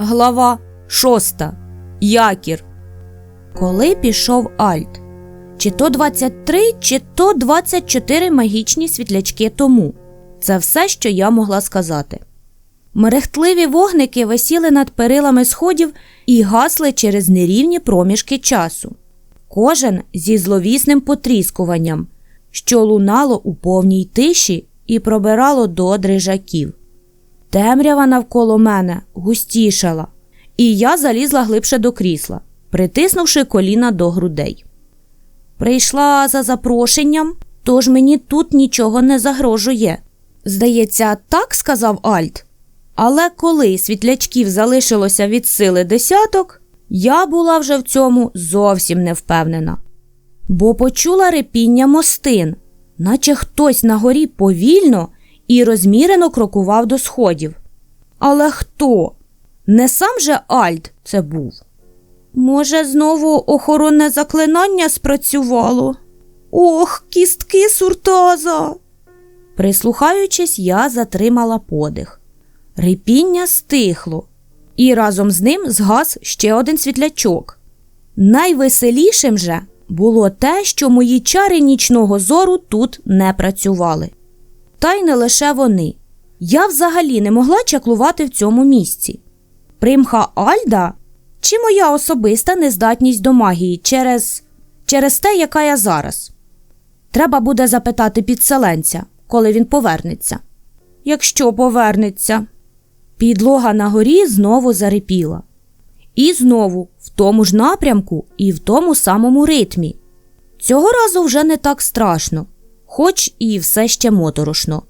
Глава шоста. Якір. Коли пішов Альт? Чи то 23, чи то 24 магічні світлячки тому. Це все, що я могла сказати. Мерехтливі вогники висіли над перилами сходів і гасли через нерівні проміжки часу. Кожен зі зловісним потріскуванням, що лунало у повній тиші і пробирало до дрижаків. Темрява навколо мене густішала, і я залізла глибше до крісла, притиснувши коліна до грудей. Прийшла за запрошенням, тож мені тут нічого не загрожує. Здається, так сказав Альт. Але коли світлячків залишилося від сили десяток, я була вже в цьому зовсім не впевнена. Бо почула репіння мостин, наче хтось на горі повільно і розмірено крокував до сходів. Але хто? Не сам же Альт це був. Може, знову охоронне заклинання спрацювало? Ох, кістки суртаза. Прислухаючись, я затримала подих. Рипіння стихло, і разом з ним згас ще один світлячок. Найвеселішим же було те, що мої чари нічного зору тут не працювали. Та й не лише вони. Я взагалі не могла чаклувати в цьому місці. Примха Альда чи моя особиста нездатність до магії через через те, яка я зараз. Треба буде запитати підселенця, коли він повернеться. Якщо повернеться. Підлога на горі знову зарипіла. І знову в тому ж напрямку і в тому самому ритмі. Цього разу вже не так страшно, хоч і все ще моторошно.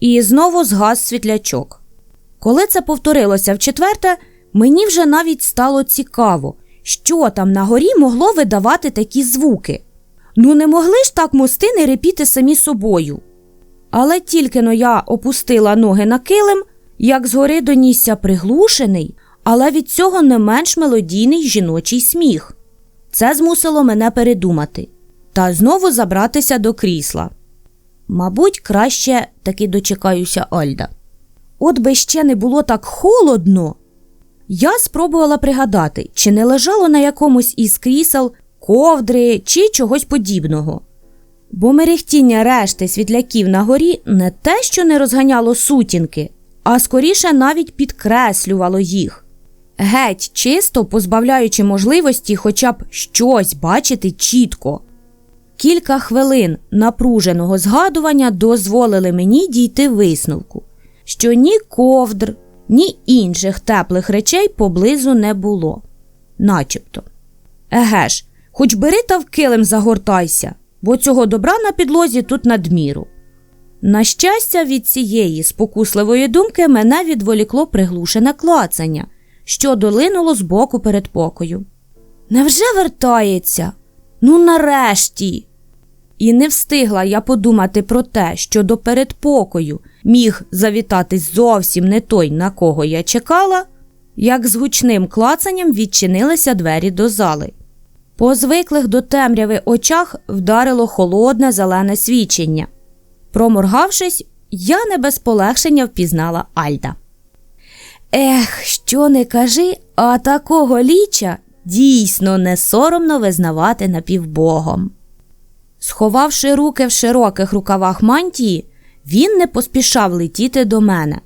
І знову згас світлячок. Коли це повторилося вчетверте, мені вже навіть стало цікаво, що там на горі могло видавати такі звуки. Ну, не могли ж так мостини репіти самі собою. Але тільки но я опустила ноги на килим, як згори донісся приглушений, але від цього не менш мелодійний жіночий сміх. Це змусило мене передумати та знову забратися до крісла. Мабуть, краще таки дочекаюся Альда. От би ще не було так холодно. Я спробувала пригадати, чи не лежало на якомусь із крісел ковдри чи чогось подібного. Бо мерехтіння решти світляків на горі не те, що не розганяло сутінки, а скоріше навіть підкреслювало їх, геть чисто позбавляючи можливості хоча б щось бачити чітко. Кілька хвилин напруженого згадування дозволили мені дійти висновку, що ні ковдр, ні інших теплих речей поблизу не було. Начебто. Еге ж, хоч бери та в килим загортайся, бо цього добра на підлозі тут надміру. На щастя, від цієї спокусливої думки мене відволікло приглушене клацання, що долинуло з боку передпокою. Невже вертається? Ну, нарешті. І не встигла я подумати про те, що до передпокою міг завітати зовсім не той, на кого я чекала, як з гучним клацанням відчинилися двері до зали. По звиклих до темряви очах вдарило холодне зелене свічення. Проморгавшись, я не без полегшення впізнала Альда. Ех, що не кажи, а такого ліча дійсно не соромно визнавати напівбогом. Сховавши руки в широких рукавах мантії, він не поспішав летіти до мене.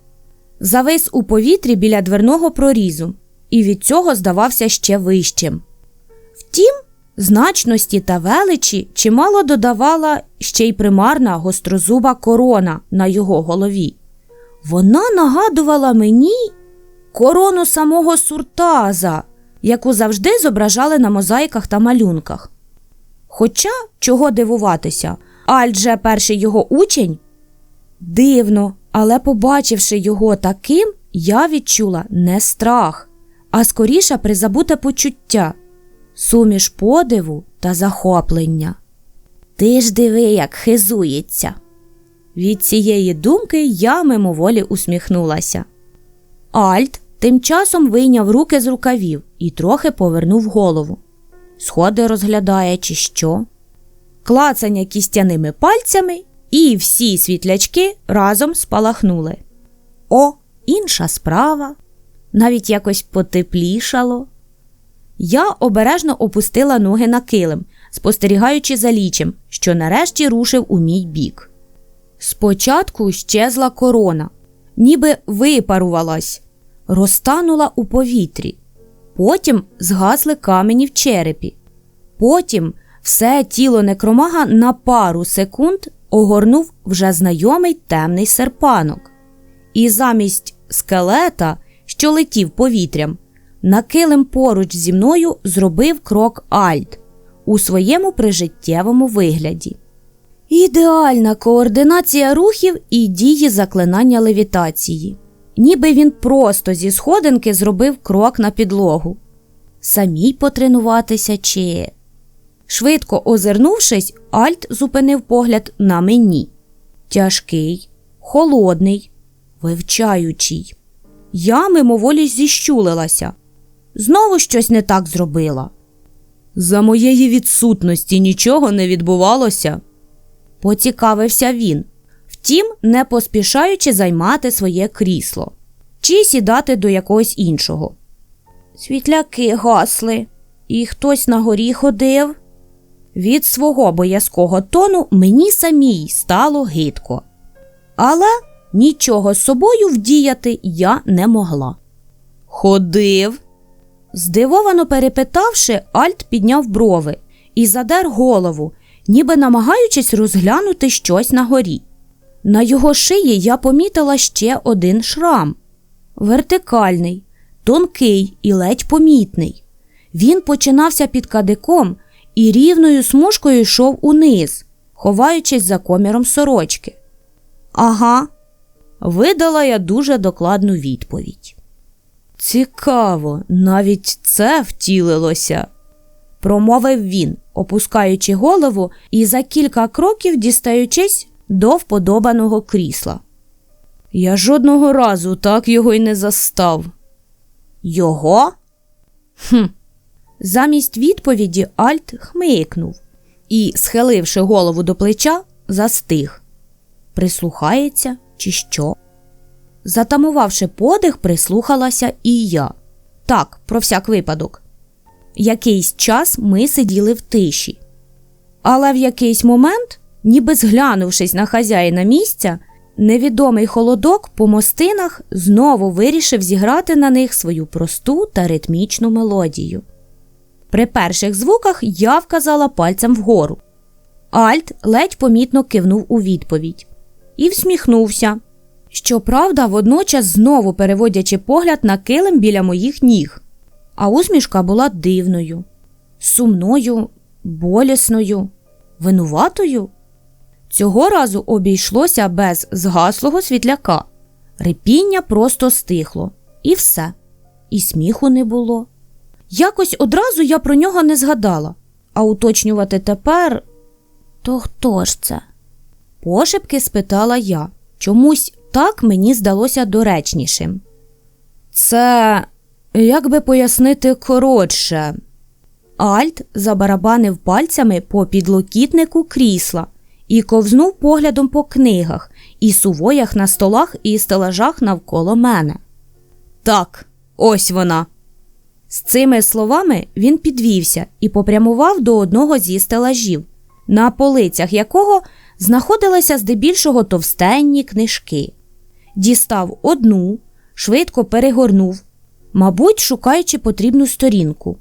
Завис у повітрі біля дверного прорізу і від цього здавався ще вищим. Втім, значності та величі чимало додавала ще й примарна гострозуба корона на його голові. Вона нагадувала мені корону самого суртаза, яку завжди зображали на мозаїках та малюнках. Хоча чого дивуватися, адже перший його учень дивно, але побачивши його таким, я відчула не страх, а скоріше призабуте почуття, суміш подиву та захоплення. Ти ж диви, як хизується. Від цієї думки я мимоволі усміхнулася. Альт тим часом вийняв руки з рукавів і трохи повернув голову. Сходи розглядає, чи що. Клацання кістяними пальцями, і всі світлячки разом спалахнули. О, інша справа. навіть якось потеплішало. Я обережно опустила ноги на килим, спостерігаючи за лічем, що нарешті рушив у мій бік. Спочатку щезла корона, ніби випарувалась, розтанула у повітрі. Потім згасли камені в черепі. Потім все тіло некромага на пару секунд огорнув вже знайомий темний серпанок. І замість скелета, що летів повітрям, на килим поруч зі мною зробив крок Альт у своєму прижиттєвому вигляді. Ідеальна координація рухів і дії заклинання левітації. Ніби він просто зі сходинки зробив крок на підлогу. Самій потренуватися чи. Швидко озирнувшись, Альт зупинив погляд на мені. Тяжкий, холодний, вивчаючий. Я мимоволі зіщулилася. Знову щось не так зробила. За моєї відсутності нічого не відбувалося, поцікавився він, втім, не поспішаючи займати своє крісло чи сідати до якогось іншого. Світляки гасли, і хтось на горі ходив. Від свого боязкого тону мені самій стало гидко. Але нічого з собою вдіяти я не могла. Ходив. Здивовано перепитавши, Альт підняв брови і задер голову, ніби намагаючись розглянути щось на горі. На його шиї я помітила ще один шрам вертикальний, тонкий і ледь помітний. Він починався під кадиком і рівною смужкою йшов униз, ховаючись за коміром сорочки. Ага, видала я дуже докладну відповідь. Цікаво, навіть це втілилося, промовив він, опускаючи голову і за кілька кроків дістаючись до вподобаного крісла. Я жодного разу так його й не застав. Його? Хм. Замість відповіді Альт хмикнув і, схиливши голову до плеча, застиг. Прислухається, чи що? Затамувавши подих, прислухалася і я. Так, про всяк випадок. Якийсь час ми сиділи в тиші. Але в якийсь момент, ніби зглянувшись на хазяїна місця, невідомий холодок по мостинах знову вирішив зіграти на них свою просту та ритмічну мелодію. При перших звуках я вказала пальцем вгору. Альт ледь помітно кивнув у відповідь і всміхнувся. Щоправда, водночас знову переводячи погляд на килим біля моїх ніг. А усмішка була дивною, сумною, болісною, винуватою. Цього разу обійшлося без згаслого світляка. Репіння просто стихло, і все, і сміху не було. Якось одразу я про нього не згадала, а уточнювати тепер то хто ж це? Пошепки спитала я. Чомусь так мені здалося доречнішим. Це, як би пояснити коротше. Альт забарабанив пальцями по підлокітнику крісла і ковзнув поглядом по книгах і сувоях на столах і стелажах навколо мене. Так, ось вона. З цими словами він підвівся і попрямував до одного зі стелажів, на полицях якого знаходилися здебільшого товстенні книжки. Дістав одну, швидко перегорнув, мабуть, шукаючи потрібну сторінку.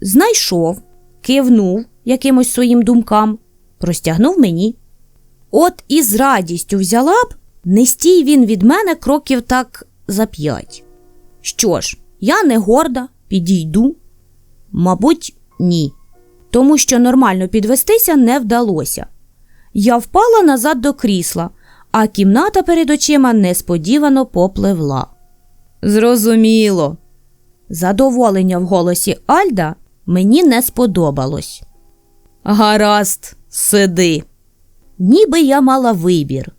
Знайшов, кивнув якимось своїм думкам, простягнув мені. От і з радістю взяла б, не стій він від мене кроків так за п'ять. Що ж, я не горда, підійду? Мабуть, ні. Тому що нормально підвестися не вдалося. Я впала назад до крісла, а кімната перед очима несподівано попливла. Зрозуміло. Задоволення в голосі Альда мені не сподобалось. Гаразд, сиди. Ніби я мала вибір.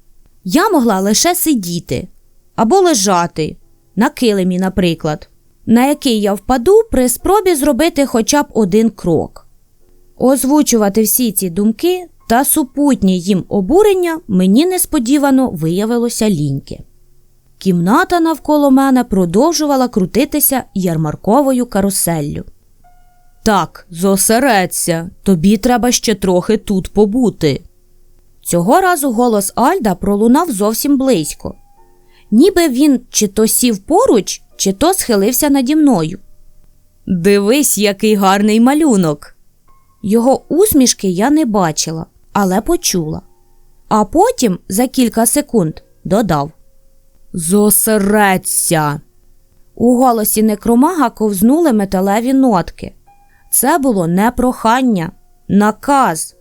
Я могла лише сидіти або лежати, на килимі, наприклад, на який я впаду при спробі зробити хоча б один крок. Озвучувати всі ці думки та супутнє їм обурення мені несподівано виявилося ліньки. кімната навколо мене продовжувала крутитися ярмарковою каруселлю. Так, зосередься, тобі треба ще трохи тут побути. Цього разу голос Альда пролунав зовсім близько. Ніби він чи то сів поруч, чи то схилився наді мною. Дивись, який гарний малюнок. Його усмішки я не бачила, але почула. А потім, за кілька секунд, додав Зосередься. У голосі некромага ковзнули металеві нотки. Це було не прохання, наказ.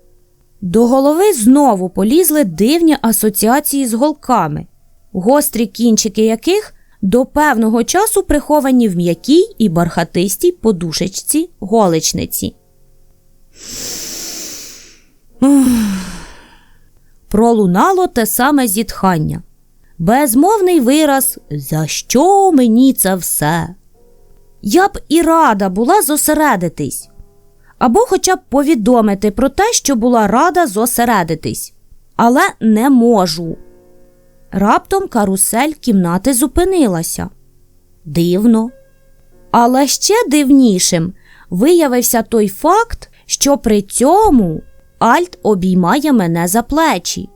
До голови знову полізли дивні асоціації з голками, гострі кінчики яких до певного часу приховані в м'якій і бархатистій подушечці голичниці. Пролунало те саме зітхання. Безмовний вираз За що мені це все? Я б і рада була зосередитись, або хоча б повідомити про те, що була рада зосередитись, але не можу. Раптом карусель кімнати зупинилася. Дивно. Але ще дивнішим виявився той факт, що при цьому Альт обіймає мене за плечі.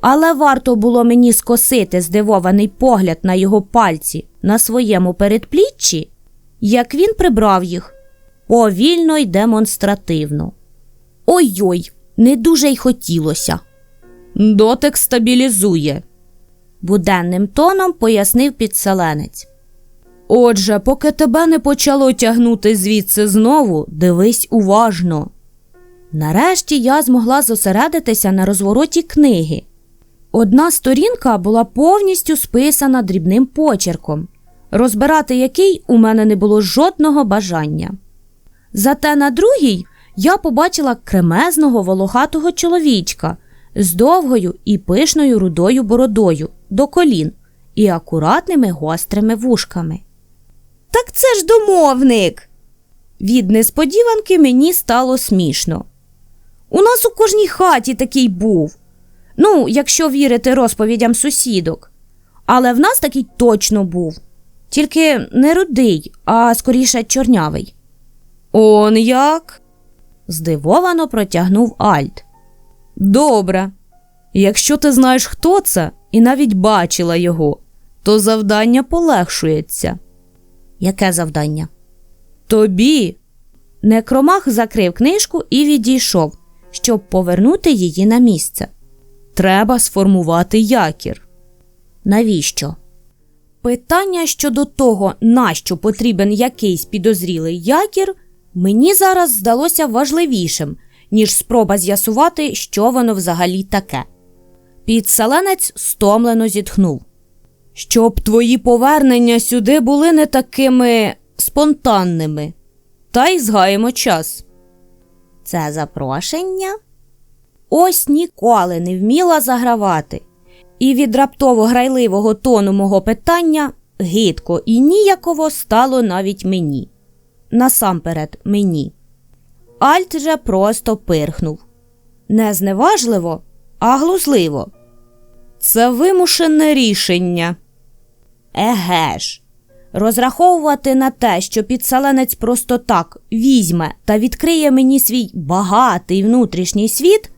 Але варто було мені скосити здивований погляд на його пальці на своєму передпліччі, як він прибрав їх повільно й демонстративно. Ой-ой, не дуже й хотілося. Дотик стабілізує, буденним тоном пояснив підселенець. Отже, поки тебе не почало тягнути звідси знову, дивись уважно. Нарешті я змогла зосередитися на розвороті книги. Одна сторінка була повністю списана дрібним почерком, розбирати який у мене не було жодного бажання. Зате на другій я побачила кремезного волохатого чоловічка з довгою і пишною рудою бородою до колін і акуратними гострими вушками. Так це ж домовник. Від несподіванки мені стало смішно. У нас у кожній хаті такий був. Ну, якщо вірити розповідям сусідок. Але в нас такий точно був. Тільки не рудий, а скоріше чорнявий. Он як? здивовано протягнув Альт. Добре. Якщо ти знаєш, хто це, і навіть бачила його, то завдання полегшується. Яке завдання? Тобі. Некромах закрив книжку і відійшов, щоб повернути її на місце. Треба сформувати якір. Навіщо? Питання щодо того, нащо потрібен якийсь підозрілий якір, мені зараз здалося важливішим, ніж спроба з'ясувати, що воно взагалі таке. Підселенець стомлено зітхнув. Щоб твої повернення сюди були не такими спонтанними, та й згаємо час. Це запрошення? Ось ніколи не вміла загравати, і від раптово грайливого тону мого питання гидко і ніяково стало навіть мені. Насамперед мені. Альт же просто пирхнув. Не зневажливо, а глузливо. Це вимушене рішення. Еге ж, розраховувати на те, що підселенець просто так візьме та відкриє мені свій багатий внутрішній світ,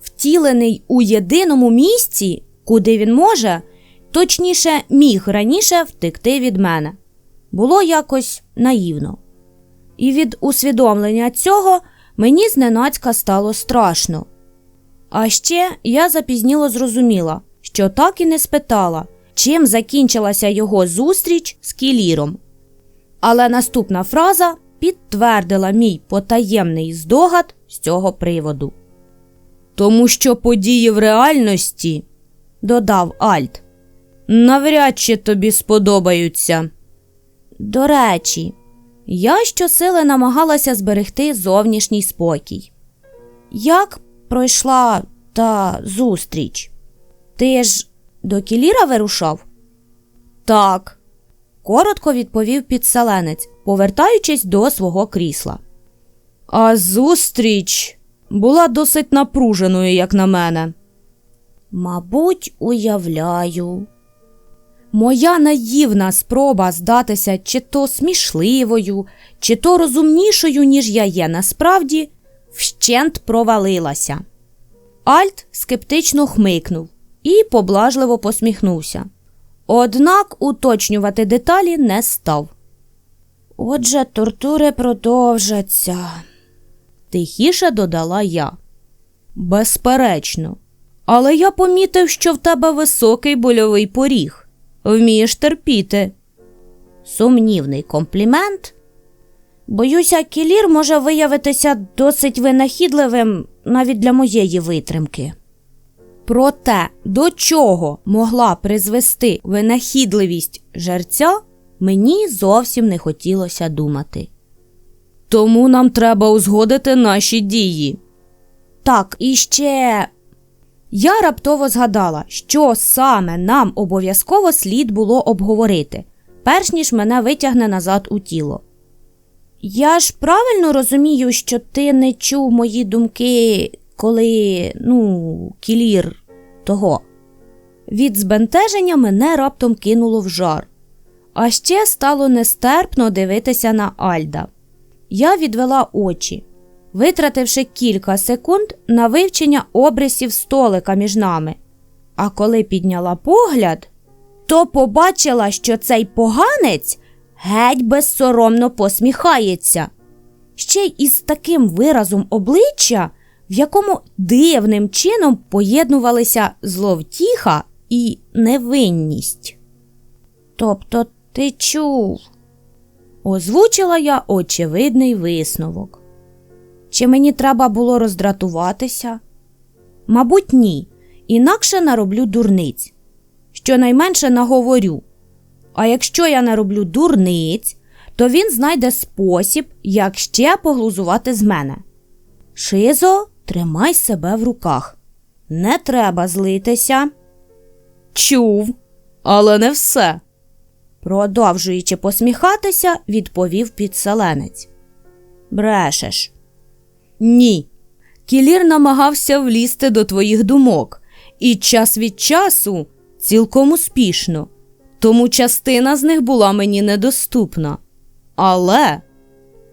втілений у єдиному місці, куди він може, точніше міг раніше втекти від мене. Було якось наївно. І від усвідомлення цього мені зненацька стало страшно. А ще я запізніло зрозуміла, що так і не спитала, чим закінчилася його зустріч з кіліром. Але наступна фраза підтвердила мій потаємний здогад з цього приводу. Тому що події в реальності, додав Альт, навряд чи тобі сподобаються. До речі, я щосили намагалася зберегти зовнішній спокій. Як пройшла та зустріч? Ти ж до кіліра вирушав? Так, коротко відповів підселенець, повертаючись до свого крісла. А зустріч була досить напруженою, як на мене. Мабуть, уявляю. Моя наївна спроба здатися чи то смішливою, чи то розумнішою, ніж я є насправді, вщент провалилася. Альт скептично хмикнув і поблажливо посміхнувся. Однак уточнювати деталі не став. Отже, тортури продовжаться, тихіше додала я. Безперечно. Але я помітив, що в тебе високий больовий поріг. Вмієш терпіти. Сумнівний комплімент. Боюся, кілір може виявитися досить винахідливим навіть для моєї витримки. Проте, до чого могла призвести винахідливість жерця, мені зовсім не хотілося думати. Тому нам треба узгодити наші дії. Так, і ще. Я раптово згадала, що саме нам обов'язково слід було обговорити, перш ніж мене витягне назад у тіло. Я ж правильно розумію, що ти не чув мої думки, коли, ну, кілір того. Від збентеження мене раптом кинуло в жар, а ще стало нестерпно дивитися на Альда. Я відвела очі, витративши кілька секунд на вивчення обрисів столика між нами. А коли підняла погляд, то побачила, що цей поганець геть безсоромно посміхається, ще й із таким виразом обличчя, в якому дивним чином поєднувалися зловтіха і невинність. Тобто ти чув, озвучила я очевидний висновок. Чи мені треба було роздратуватися? Мабуть, ні. Інакше нароблю дурниць. Щонайменше наговорю. А якщо я нароблю дурниць, то він знайде спосіб, як ще поглузувати з мене. Шизо, тримай себе в руках. Не треба злитися. Чув, але не все. Продовжуючи посміхатися, відповів підселенець. Брешеш. Ні. Кілір намагався влізти до твоїх думок, і час від часу цілком успішно, тому частина з них була мені недоступна. Але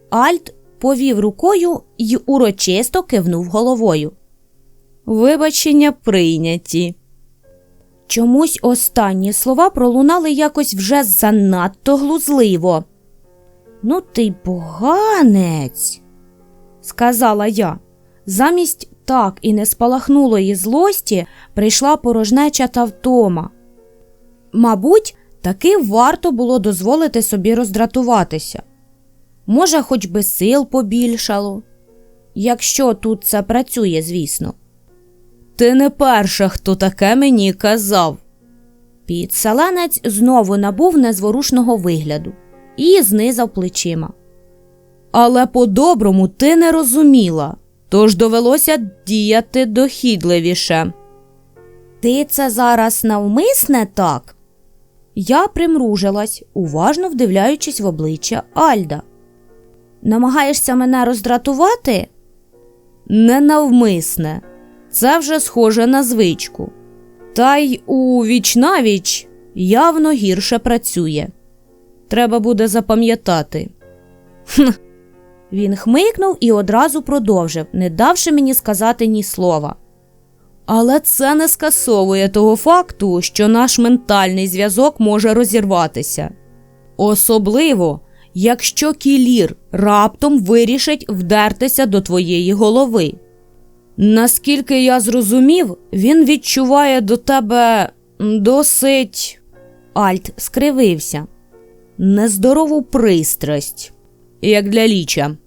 Альт повів рукою і урочисто кивнув головою. Вибачення прийняті. Чомусь останні слова пролунали якось вже занадто глузливо. Ну, ти поганець, сказала я. Замість так і не спалахнулої злості прийшла порожнеча та втома. Мабуть, таки варто було дозволити собі роздратуватися. Може, хоч би сил побільшало, якщо тут це працює, звісно. Ти не перша, хто таке мені казав. Підселенець знову набув незворушного вигляду і знизав плечима. Але по-доброму ти не розуміла, тож довелося діяти дохідливіше. Ти це зараз навмисне так? Я примружилась, уважно вдивляючись в обличчя Альда. Намагаєшся мене роздратувати? Ненавмисне. Це вже схоже на звичку. Та й у вічнавіч явно гірше працює. Треба буде запам'ятати. Він хмикнув і одразу продовжив, не давши мені сказати ні слова. Але це не скасовує того факту, що наш ментальний зв'язок може розірватися. Особливо, якщо кілір раптом вирішить вдертися до твоєї голови. Наскільки я зрозумів, він відчуває до тебе досить. Альт скривився. Нездорову пристрасть, як для ліча.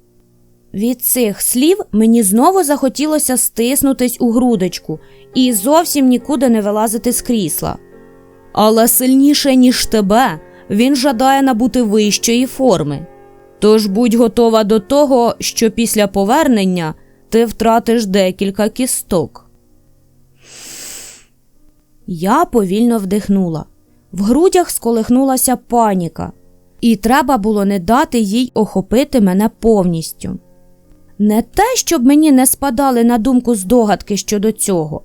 Від цих слів мені знову захотілося стиснутись у грудочку і зовсім нікуди не вилазити з крісла. Але сильніше, ніж тебе, він жадає набути вищої форми. Тож будь готова до того, що після повернення ти втратиш декілька кісток. Я повільно вдихнула. В грудях сколихнулася паніка, і треба було не дати їй охопити мене повністю. Не те, щоб мені не спадали на думку здогадки щодо цього.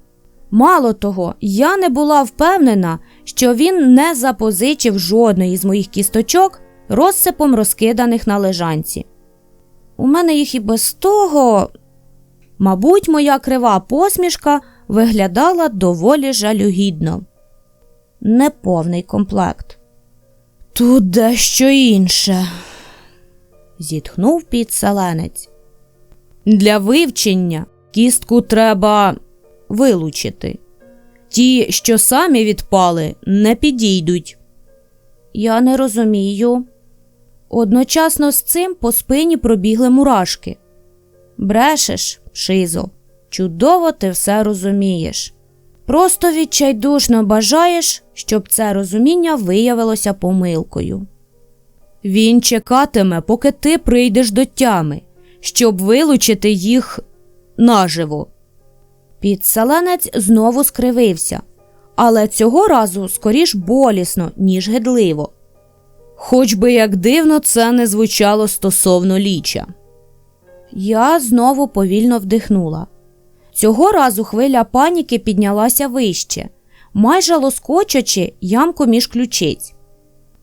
Мало того, я не була впевнена, що він не запозичив жодної з моїх кісточок розсипом розкиданих на лежанці. У мене їх і без того. Мабуть, моя крива посмішка виглядала доволі жалюгідно. Неповний комплект. Тут дещо інше, зітхнув підселенець. Для вивчення кістку треба вилучити. Ті, що самі відпали, не підійдуть. Я не розумію. Одночасно з цим по спині пробігли мурашки. Брешеш, Шизо, чудово ти все розумієш. Просто відчайдушно бажаєш, щоб це розуміння виявилося помилкою. Він чекатиме, поки ти прийдеш до тями, щоб вилучити їх наживо. Підселенець знову скривився, але цього разу скоріш болісно, ніж гидливо. Хоч би як дивно це не звучало стосовно ліча. Я знову повільно вдихнула. Цього разу хвиля паніки піднялася вище, майже лоскочачи ямку між ключиць.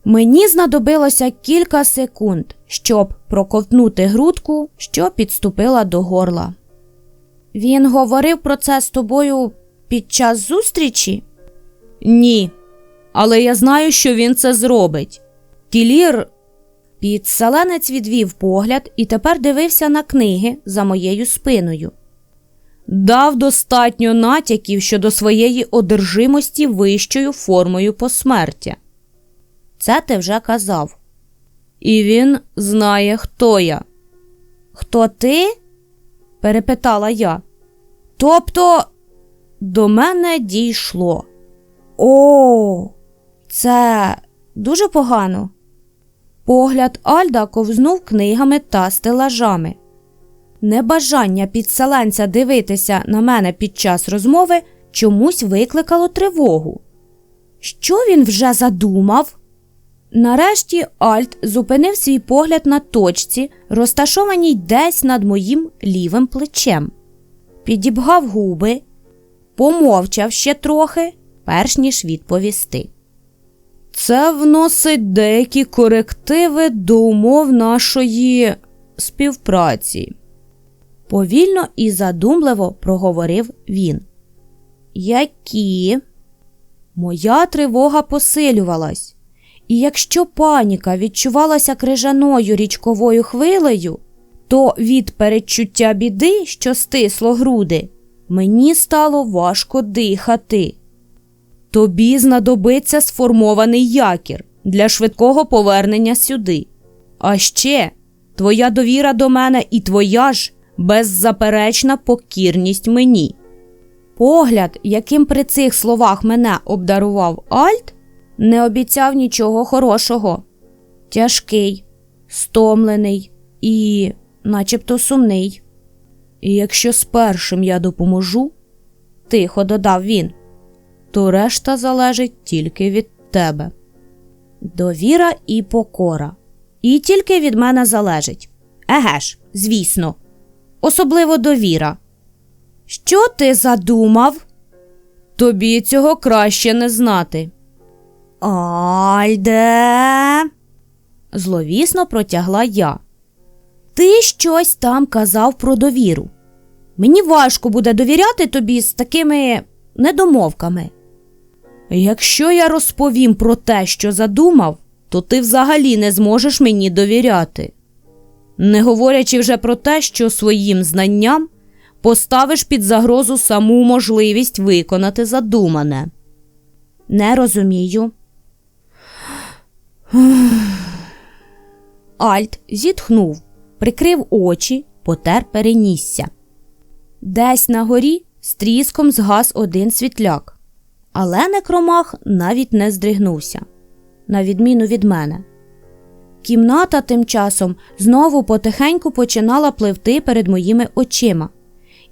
Мені знадобилося кілька секунд, щоб проковтнути грудку, що підступила до горла. Він говорив про це з тобою під час зустрічі? Ні, але я знаю, що він це зробить. Кілір. Підселенець відвів погляд і тепер дивився на книги за моєю спиною. Дав достатньо натяків щодо своєї одержимості вищою формою посмертя. Це ти вже казав. І він знає, хто я. Хто ти? перепитала я. Тобто до мене дійшло. О, це дуже погано. Погляд Альда ковзнув книгами та стелажами. Небажання підселенця дивитися на мене під час розмови чомусь викликало тривогу. Що він вже задумав? Нарешті Альт зупинив свій погляд на точці, розташованій десь над моїм лівим плечем, підібгав губи, помовчав ще трохи, перш ніж відповісти. Це вносить деякі корективи до умов нашої співпраці. Повільно і задумливо проговорив він. Які? Моя тривога посилювалась, і якщо паніка відчувалася крижаною річковою хвилею, то від передчуття біди, що стисло груди, мені стало важко дихати. Тобі знадобиться сформований якір для швидкого повернення сюди. А ще твоя довіра до мене і твоя ж беззаперечна покірність мені. Погляд, яким при цих словах мене обдарував Альт, не обіцяв нічого хорошого. Тяжкий, стомлений і, начебто, сумний. І якщо з першим я допоможу, тихо додав він, то решта залежить тільки від тебе. Довіра і покора. І тільки від мене залежить. Еге ж, звісно, особливо довіра. Що ти задумав? Тобі цього краще не знати. Альде. зловісно протягла я. Ти щось там казав про довіру. Мені важко буде довіряти тобі з такими недомовками. Якщо я розповім про те, що задумав, то ти взагалі не зможеш мені довіряти. Не говорячи вже про те, що своїм знанням поставиш під загрозу саму можливість виконати задумане. Не розумію. Альт зітхнув, прикрив очі, потер перенісся. Десь на горі з тріском згас один світляк, але некромах навіть не здригнувся, на відміну від мене. Кімната тим часом знову потихеньку починала пливти перед моїми очима,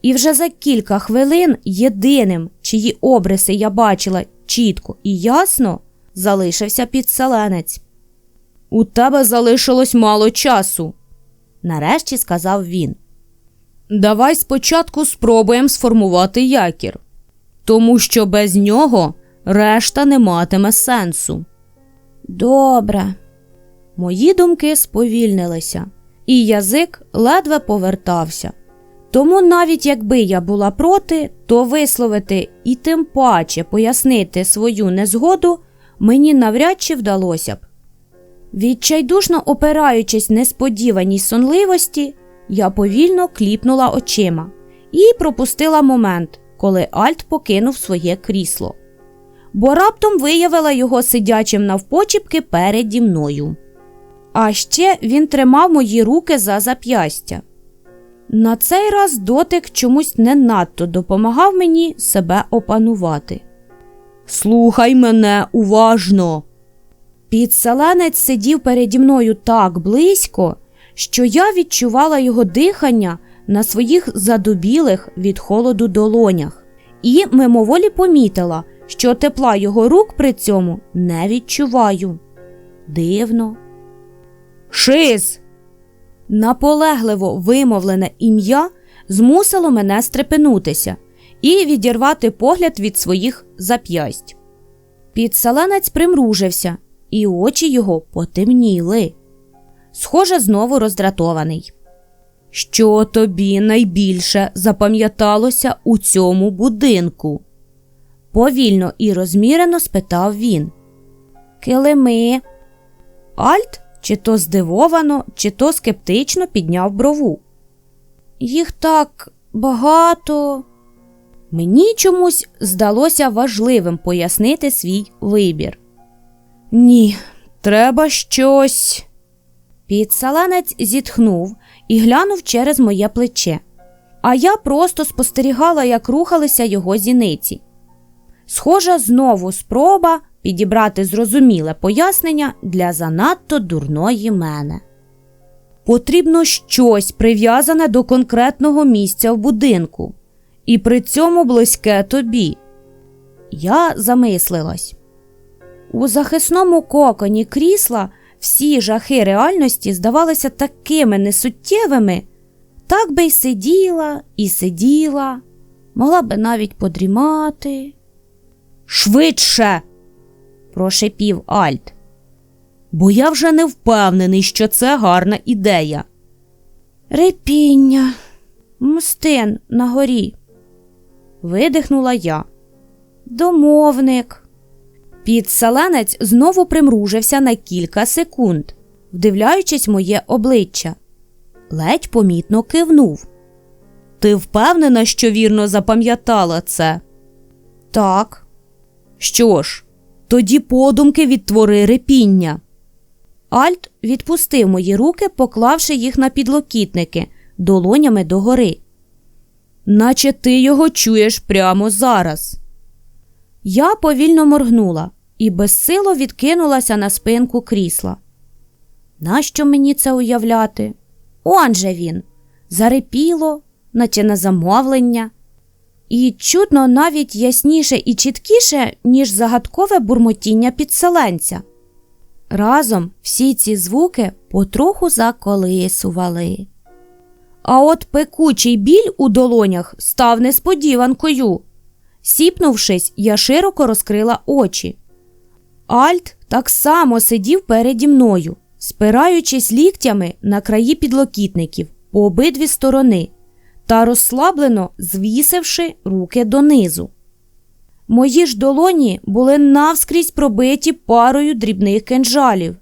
і вже за кілька хвилин єдиним, чиї обриси я бачила чітко і ясно, залишився підселенець. У тебе залишилось мало часу, нарешті сказав він. Давай спочатку спробуємо сформувати якір. тому що без нього решта не матиме сенсу. Добре. Мої думки сповільнилися, і язик ледве повертався. Тому навіть якби я була проти, то висловити і тим паче пояснити свою незгоду мені навряд чи вдалося б. Відчайдушно опираючись несподіваній сонливості, я повільно кліпнула очима і пропустила момент, коли Альт покинув своє крісло, бо раптом виявила його сидячим навпочіпки переді мною. А ще він тримав мої руки за зап'ястя. На цей раз дотик чомусь не надто допомагав мені себе опанувати. Слухай мене уважно. Підселенець сидів переді мною так близько, що я відчувала його дихання на своїх задубілих від холоду долонях, і мимоволі помітила, що тепла його рук при цьому не відчуваю. Дивно. Шиз. Наполегливо вимовлене ім'я змусило мене стрепенутися і відірвати погляд від своїх зап'ясть. Підселенець примружився, і очі його потемніли. Схоже, знову роздратований. Що тобі найбільше запам'яталося у цьому будинку? повільно і розмірено спитав він. Килими. Альт чи то здивовано, чи то скептично підняв брову. Їх так багато. Мені чомусь здалося важливим пояснити свій вибір. Ні, треба щось. Підсаланець зітхнув і глянув через моє плече, а я просто спостерігала, як рухалися його зіниці. Схожа знову спроба підібрати зрозуміле пояснення для занадто дурної мене. Потрібно щось прив'язане до конкретного місця в будинку, і при цьому близьке тобі. Я замислилась. У захисному коконі крісла всі жахи реальності здавалися такими несуттєвими, так би й сиділа і сиділа, могла би навіть подрімати. Швидше. прошепів Альт. Бо я вже не впевнений, що це гарна ідея. Репіння, мстин на горі. Видихнула я. Домовник. Підселенець знову примружився на кілька секунд, вдивляючись моє обличчя. Ледь помітно кивнув. Ти впевнена, що вірно запам'ятала це? Так. Що ж, тоді подумки відтвори репіння. Альт відпустив мої руки, поклавши їх на підлокітники долонями догори. Наче ти його чуєш прямо зараз. Я повільно моргнула і безсило відкинулася на спинку крісла. Нащо мені це уявляти? Он же він зарипіло, наче на замовлення, і чутно навіть ясніше і чіткіше, ніж загадкове бурмотіння підселенця. Разом всі ці звуки потроху заколисували. А от пекучий біль у долонях став несподіванкою. Сіпнувшись, я широко розкрила очі. Альт так само сидів переді мною, спираючись ліктями на краї підлокітників по обидві сторони та розслаблено звісивши руки донизу. Мої ж долоні були навскрізь пробиті парою дрібних кинджалів.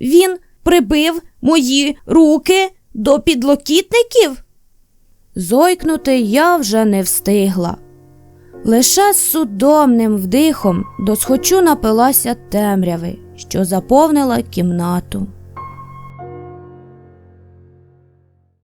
Він прибив мої руки до підлокітників. Зойкнути я вже не встигла. Лише судомним вдихом досхочу напилася темряви, що заповнила кімнату.